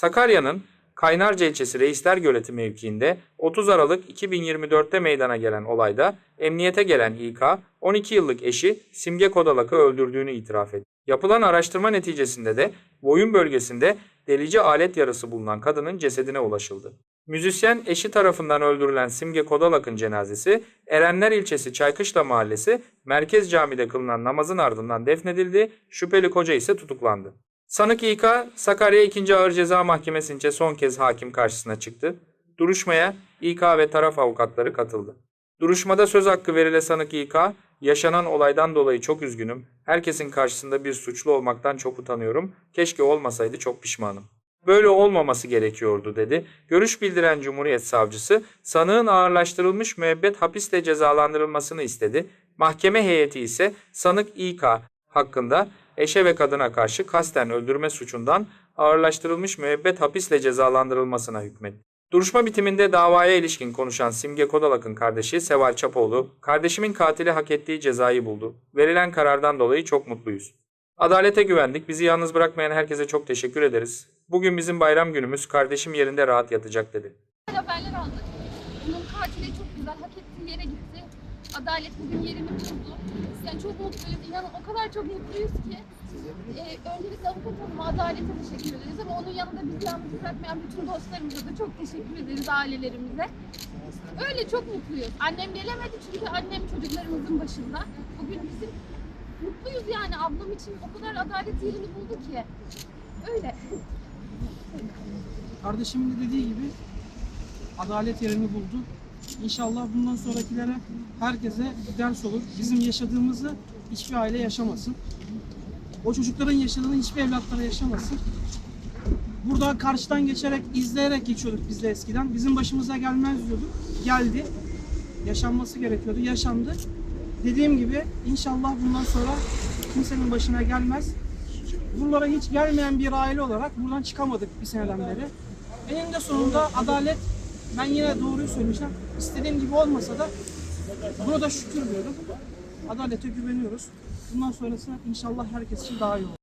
Sakarya'nın Kaynarca ilçesi Reisler Göleti mevkiinde 30 Aralık 2024'te meydana gelen olayda emniyete gelen İK, 12 yıllık eşi Simge Kodalak'ı öldürdüğünü itiraf etti. Yapılan araştırma neticesinde de boyun bölgesinde delici alet yarası bulunan kadının cesedine ulaşıldı. Müzisyen eşi tarafından öldürülen Simge Kodalak'ın cenazesi Erenler ilçesi Çaykışla mahallesi Merkez Cami'de kılınan namazın ardından defnedildi, şüpheli koca ise tutuklandı. Sanık İK, Sakarya 2. Ağır Ceza Mahkemesi'nce son kez hakim karşısına çıktı. Duruşmaya İK ve taraf avukatları katıldı. Duruşmada söz hakkı verile sanık İK, yaşanan olaydan dolayı çok üzgünüm. Herkesin karşısında bir suçlu olmaktan çok utanıyorum. Keşke olmasaydı çok pişmanım. Böyle olmaması gerekiyordu dedi. Görüş bildiren Cumhuriyet Savcısı sanığın ağırlaştırılmış müebbet hapisle cezalandırılmasını istedi. Mahkeme heyeti ise sanık İK hakkında eşe ve kadına karşı kasten öldürme suçundan ağırlaştırılmış müebbet hapisle cezalandırılmasına hükmetti. Duruşma bitiminde davaya ilişkin konuşan Simge Kodalak'ın kardeşi Seval Çapoğlu, kardeşimin katili hak ettiği cezayı buldu. Verilen karardan dolayı çok mutluyuz. Adalete güvendik, bizi yalnız bırakmayan herkese çok teşekkür ederiz. Bugün bizim bayram günümüz, kardeşim yerinde rahat yatacak dedi. haberler aldık. Bunun katili çok güzel, hak ettiği yere gitti. Adalet bugün yerini buldu. Yani çok mutluyuz. İnanın o kadar çok mutluyuz ki. Ee, öncelikle avukat hanıma, adalete teşekkür ederiz ama onun yanında bizi yalnız bırakmayan bütün dostlarımıza da çok teşekkür ederiz ailelerimize. Öyle çok mutluyuz. Annem gelemedi çünkü annem çocuklarımızın başında. Bugün bizim mutluyuz yani ablam için o kadar adalet yerini buldu ki. Öyle. Kardeşimin de dediği gibi adalet yerini buldu. İnşallah bundan sonrakilere herkese ders olur. Bizim yaşadığımızı hiçbir aile yaşamasın. O çocukların yaşadığını hiçbir evlatları yaşamasın. Burada karşıdan geçerek, izleyerek geçiyorduk biz de eskiden. Bizim başımıza gelmez diyorduk. Geldi. Yaşanması gerekiyordu. Yaşandı. Dediğim gibi inşallah bundan sonra kimsenin başına gelmez. Buralara hiç gelmeyen bir aile olarak buradan çıkamadık bir seneden beri. Eninde sonunda adalet, ben yine doğruyu söyleyeceğim. İstediğim gibi olmasa da buna da şükür diyorum. Adalete güveniyoruz. Bundan sonrası inşallah herkes için daha iyi olur.